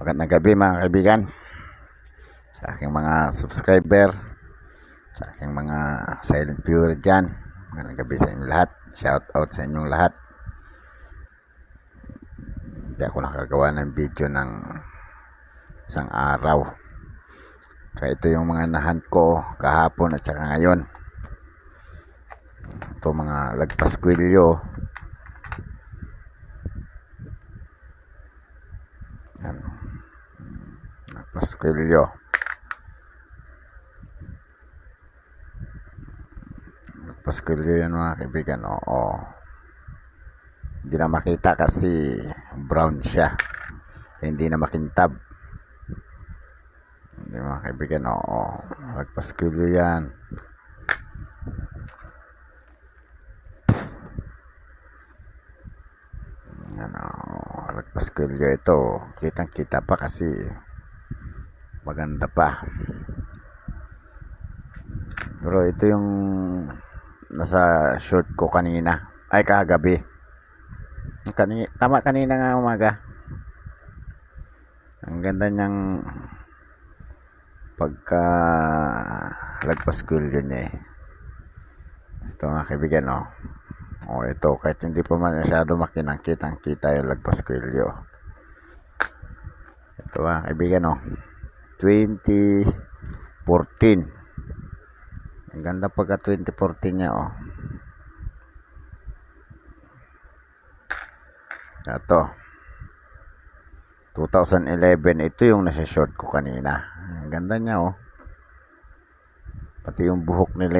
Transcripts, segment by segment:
Magandang gabi mga kaibigan. Sa aking mga subscriber, sa aking mga silent viewer dyan. Magandang gabi sa inyo lahat. Shout out sa inyong lahat. Hindi ako nakagawa ng video ng isang araw. Kaya ito yung mga nahan ko kahapon at saka ngayon. Ito mga lagpaskwilyo. Ano? Lagpaskwilyo. Lagpaskwilyo yan mga kaibigan. Oo. Hindi na makita kasi brown siya. Hindi na makintab. Hindi mga kaibigan. Oo. Lagpaskwilyo yan. ano, Pascuello ito, kitang kita pa kasi maganda pa. Pero ito yung nasa short ko kanina, ay kagabi. Kani, tama kanina nga umaga. Ang ganda niyang pagka lagpaskwilyo niya eh. Ito mga kaibigan? O ito, kahit hindi pa man masyado makinang kitang kita yung lagpaskwilyo. Ito mga kaibigan, no? 2014. Ang ganda pagka 2014 niya, oh. Ito. 2011, ito yung nasa short ko kanina. Ang ganda niya, oh. Pati yung buhok nila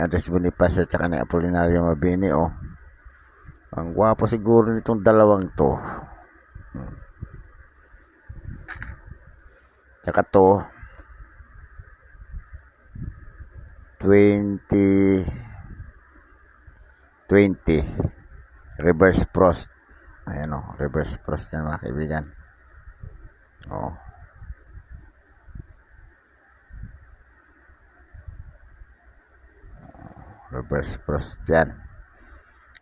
Andres Bonifacio at saka ni Apolinario Mabini, oh. Ang gwapo siguro nitong dalawang to. Hmm. Tsaka to, 20 20 reverse frost. Ayan o reverse frost yan mga kaibigan. Oh reverse frost yan.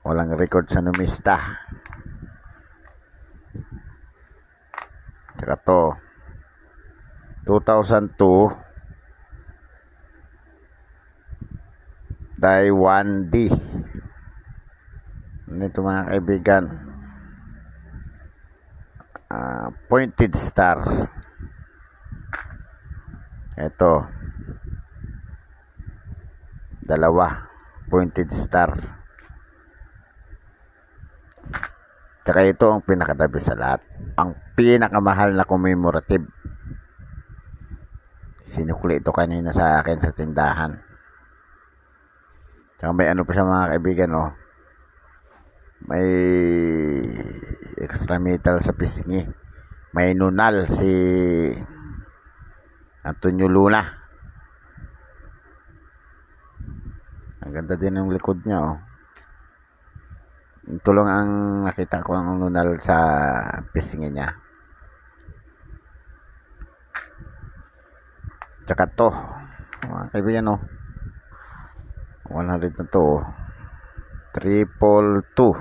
Walang record sa numista. Tsaka to 2002 die 1D nito mga kaibigan. Ah, pointed star. Ito. Dalawa. Pointed star. Tsaka ito ang pinakatabi sa lahat. Ang pinakamahal na commemorative sinukli ito kanina sa akin sa tindahan. Tsaka may ano pa siya mga kaibigan oh. May extra metal sa pisngi. May nunal si Antonio Luna. Ang ganda din ng likod niya oh. Ito lang ang nakita ko ang nunal sa pisngi niya tsaka to mga kaibigan oh 100 na to oh. Triple two.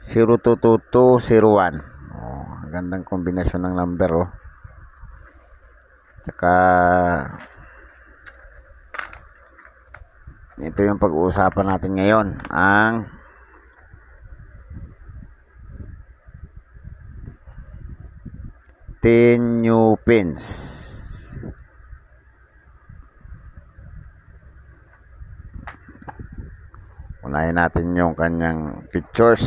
Zero two two two zero one. Oh, ang gandang kombinasyon ng number oh. Tsaka ito yung pag-uusapan natin ngayon ang ten new pins Unahin natin yung kanyang pictures.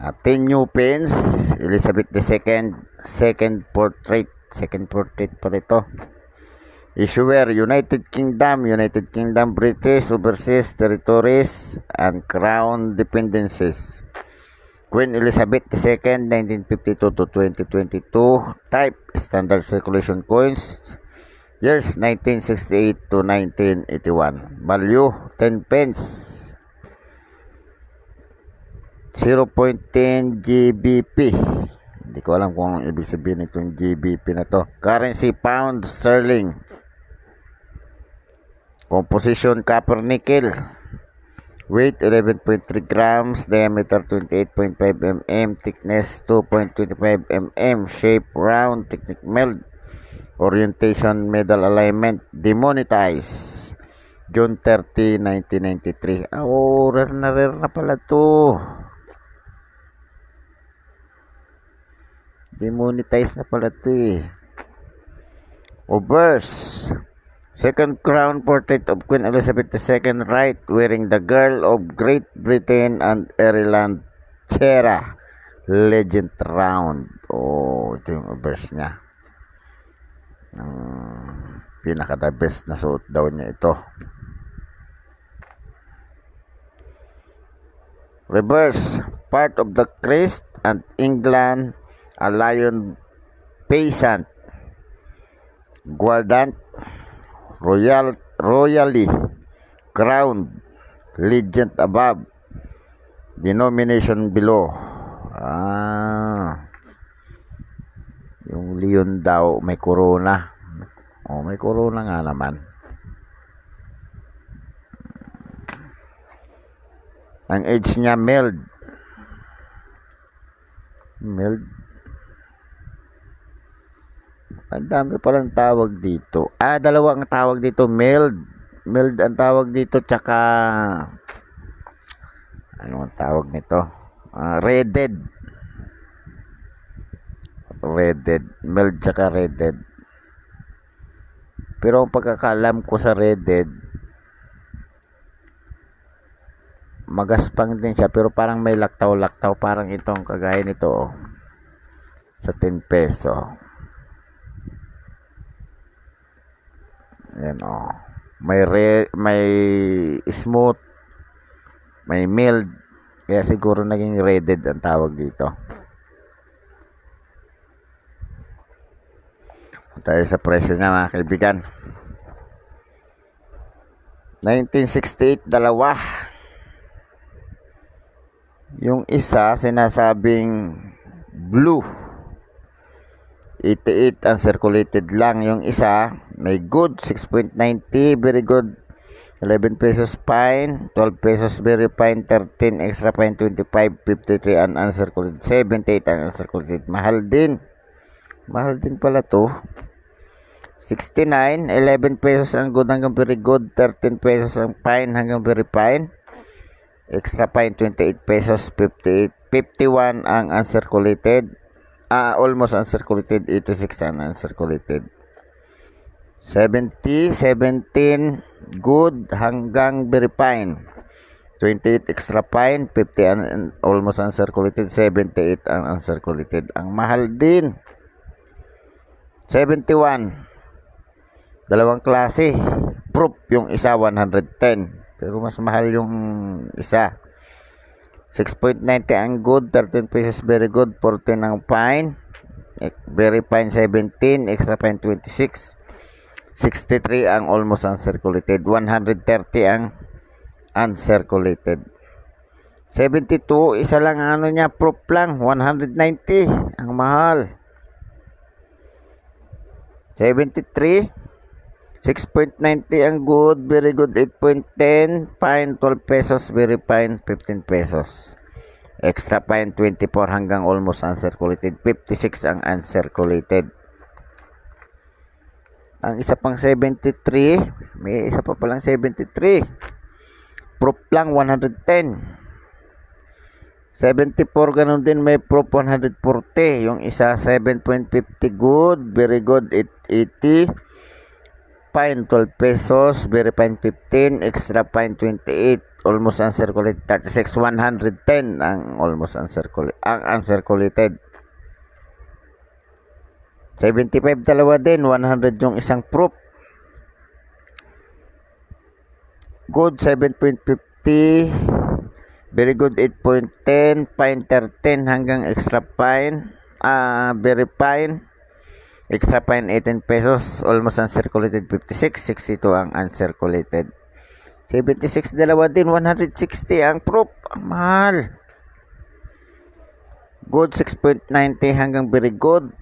10 new pins, Elizabeth II, second portrait, second portrait pa ito. Issuer, United Kingdom, United Kingdom, British, Overseas Territories, and Crown Dependencies. Queen Elizabeth II, 1952 to 2022. Type, Standard Circulation Coins. Years 1968 to 1981. Value 10 pence. 0.10 GBP. Hindi ko alam kung anong ibig sabihin itong GBP na to. Currency pound sterling. Composition copper nickel. Weight 11.3 grams, diameter 28.5 mm, thickness 2.25 mm, shape round, technique meld, orientation medal alignment, demonetize. June 30, 1993. Ah, oh, rare na rare na pala to. Demonetize na pala to eh. Obverse. Second crown portrait of Queen Elizabeth II, right, wearing the girl of Great Britain and Ireland, Chera, Legend Round. Oh, ito yung obverse niya. Ang pinaka the best na suot daw niya ito. Reverse, part of the crest and England, a lion peasant, guardant, royal, royally crowned, legend above, denomination below. Ah, yung leon daw may corona. Oh, may corona nga naman. Ang age niya mild. Mild. Ang dami palang tawag dito. Ah, dalawa ang tawag dito. Mild. Mild ang tawag dito. Tsaka, ano ang tawag nito? Ah, reded. Reded. Mild tsaka reded. Pero ang pagkakalam ko sa reded, magaspang din siya pero parang may laktaw-laktaw. Parang itong kagaya nito oh, sa 10 peso. Yan oh. May re, may smooth may mild. Kaya siguro naging reded ang tawag dito tayo sa presyo niya mga kaibigan. 1968 dalawa. Yung isa sinasabing blue. 88 ang circulated lang. Yung isa may good 6.90 very good. 11 pesos fine 12 pesos very fine 13 extra fine 25 53 ang uncirculated. 78 ang uncirculated. Mahal din. Mahal din pala to 69 11 pesos ang good hanggang very good 13 pesos ang fine hanggang very fine Extra fine 28 pesos 58 51 ang uncirculated. Ah, almost uncirculated 86 ang uncirculated. 70 17 good hanggang very fine. 28 extra fine, 50 ang almost uncirculated, 78 ang uncirculated. Ang mahal din. 71. Dalawang klase. Proof yung isa 110. Pero mas mahal yung isa. 6.90 ang good, 13 pesos very good, 14 ang fine. Eh, Very fine 17, extra fine 26. 63 ang almost uncirculated, 130 ang uncirculated. 72, isa lang ang ano niya, proof lang, 190 ang mahal. 73, 6.90 ang good, very good 8.10, fine 12 pesos, very fine 15 pesos. Extra fine 24 hanggang almost uncirculated, 56 ang uncirculated. Ang isa pang 73, may isa pa palang 73. Proof lang 110. 74 ganun din may proof 140. Yung isa 7.50 good, very good 880 fine 12 pesos, very fine 15, extra fine 28, almost uncirculated 36, 110 ang almost uncirculated, ang uncirculated. 75 dalawa din, 100 yung isang proof. Good 7.50, very good 8.10, fine 13 hanggang extra fine, uh, very fine Extra fine 18 pesos, almost uncirculated 56, 62 ang uncirculated. 76 dalawa din, 160 ang proof. Ang mahal. Good 6.90 hanggang very good.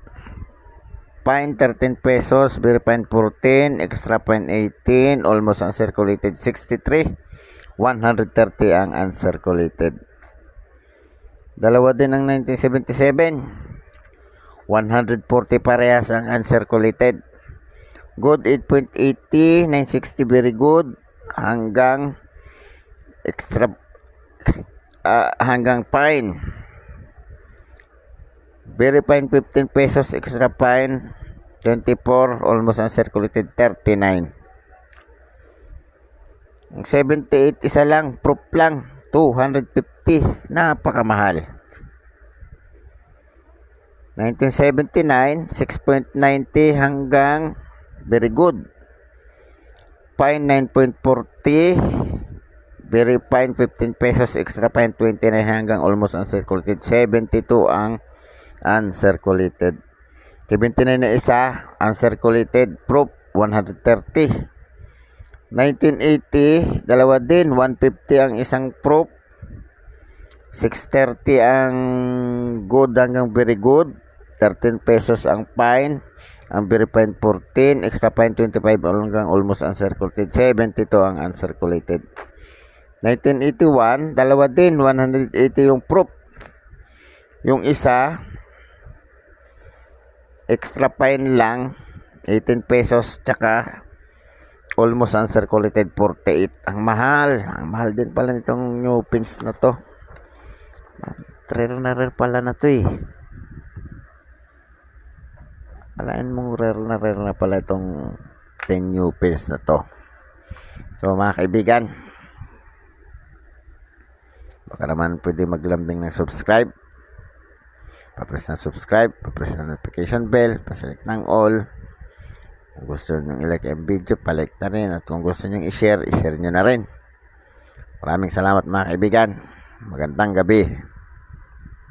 Fine 13 pesos, very fine 14, extra fine 18, almost uncirculated 63. 130 ang uncirculated. Dalawa din ang 1977. 140 parehas ang uncirculated. Good 8.80, 960 very good hanggang extra ex- ah, hanggang fine. Very fine 15 pesos extra fine 24 almost uncirculated 39. Ang 78 isa lang proof lang 250 napakamahal. 1979 6.90 hanggang very good. Fine 9.40 very fine 15 pesos extra fine 29 hanggang almost uncirculated. 72 ang uncirculated. 79 na isa uncirculated. Proof 130 1980 dalawa din 150 ang isang proof. 630 ang good hanggang very good 13 pesos ang fine. Ang very fine 14 extra fine 25 hanggang almost uncirculated 72 ang uncirculated. 1981 dalawa din. 180 yung proof. Yung isa extra fine lang. 18 pesos tsaka almost uncirculated 48 ang mahal. Ang mahal din pala nitong new pins na to. Rare na rare pala na to eh alain mong rare na rare na pala itong 10 new pins na to. So mga kaibigan baka naman pwede maglambing ng subscribe. Papress na subscribe papress na notification bell paselect ng all. Kung gusto nyo i-like ang video palike na rin. At kung gusto nyo i-share i-share nyo na rin. Maraming salamat mga kaibigan. Magandang gabi